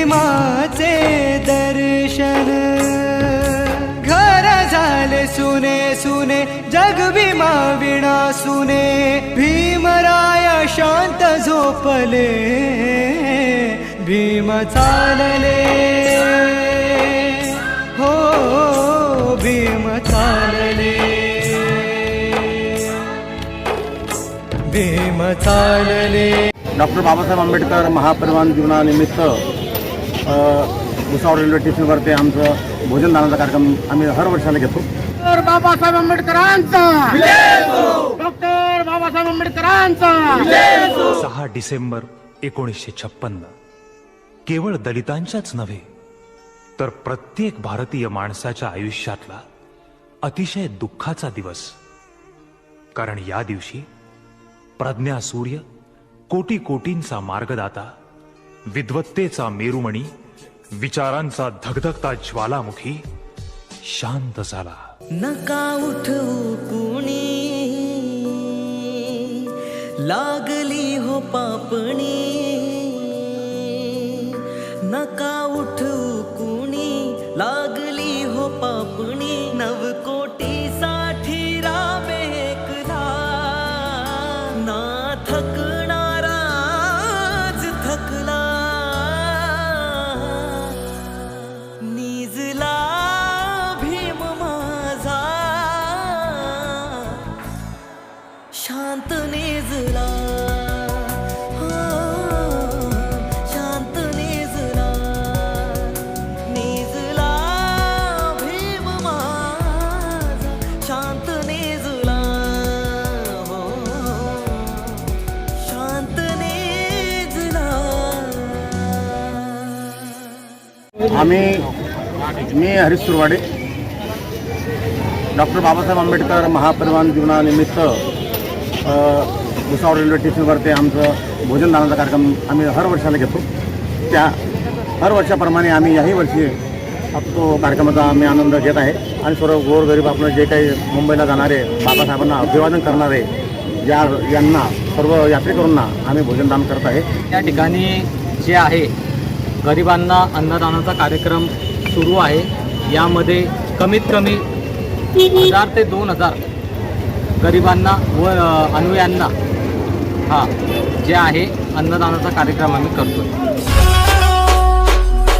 भीमाचे दर्शन. घर झाले सुने सुने जग भीमा विणा सुने. भीमराय शांत झोपले भीम चालले. हो भीम चालले. भीम चालले. डॉक्टर बाबासाहेब आंबेडकर महापरिवान दिनानिमित्त भुसावळ रेल्वे स्टेशनवरती आमचं भोजनदानाचा कार्यक्रम आम्ही हर वर्षाला घेतो. डॉक्टर बाबासाहेब आंबेडकरांचा! डॉक्टर बाबासाहेब आंबेडकरांचा! सहा डिसेंबर एकोणीसशे छप्पन्न. केवळ दलितांच्याच नव्हे तर प्रत्येक भारतीय माणसाच्या आयुष्यातला अतिशय दुःखाचा दिवस. कारण या दिवशी प्रज्ञा सूर्य कोटी कोटींचा मार्गदाता विद्वत्तेचा मेरुमणी विचारांचा धगधगता ज्वालामुखी शांत झाला. नका उठवू कुणी. लागली हो पापणी. नका उठवू कुणी. लागली हो, शांत आम्ही मी हरीश सुरवाडे. डॉक्टर बाबासाहेब आंबेडकर महापरिवान जीवनानिमित्त भुसावळ रेल्वे स्टेशनवरती आमचं भोजनदानाचा कार्यक्रम आम्ही हर वर्षाला घेतो. त्या हर वर्षाप्रमाणे आम्ही याही वर्षी तो कार्यक्रमाचा आम्ही आनंद घेत आहे. आणि सर्व गोरगरीब आपलं जे काही मुंबईला जाणारे बाबासाहेबांना अभिवादन करणारे या यांना सर्व यात्रेकरूंना आम्ही भोजनदान करत आहे. या ठिकाणी जे आहे गरिबांना अन्नदानाचा कार्यक्रम सुरू आहे. यामध्ये कमीत कमी हजार ते दोन हजार गरिबांना व अनुयांना हा जे आहे अन्नदानाचा कार्यक्रम आम्ही करतो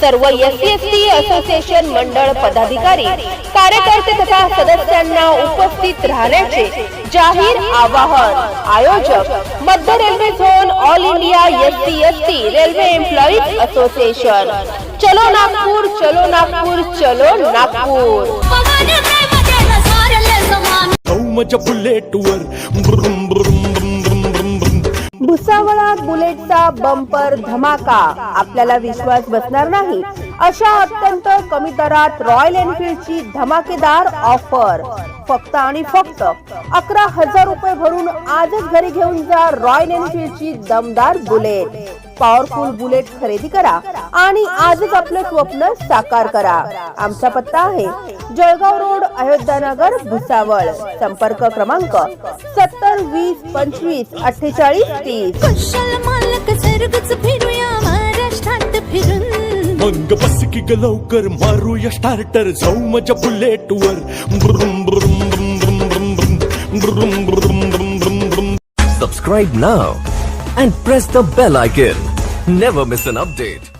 सर्व S C S T association मंडळ पदाधिकारी कार्यकर्ते तथा सदस्यांना उपस्थित राहण्याचे जाहीर आवाहन. आयोजक मध्य railway zone all India S C S T railway employees association चलो नागपूर चलो नागपूर चलो नागपूर. बुलेटवर भुसावळात बुलेटचा बंपर धमाका. आपल्याला विश्वास बसणार नाही. अशा अत्यंत कमी दरात रॉयल एनफिल्डची धमाकेदार ऑफर फक्त आणि फक्त अकरा हजार रुपये भरून आजच घरी घेऊन जा रॉयल एनफिल्डची दमदार बुलेट. पॉवरफुल बुलेट खरेदी करा. आणि आजच आपलं स्वप्न साकार करा आमचा पत्ता आहे जळगाव रोड अयोध्यानगर भुसावळ संपर्क क्रमांक सत्तर वीस पंचवीस अठ्ठेचाळीस तीस कुशल मालक सर्गच फिरूया महाराष्ट्रात फिरून मग बस की ग लवकर मारूया स्टार्टर जाऊ माझ्या बुलेटवर ब्रुम ब्रुम ब्रुम ब्रुम ब्रुम ब्रुम ब्रुम ब्रुम ब्रुम ब्रुम ब्रुम Subscribe now and press the bell icon. Never miss an update.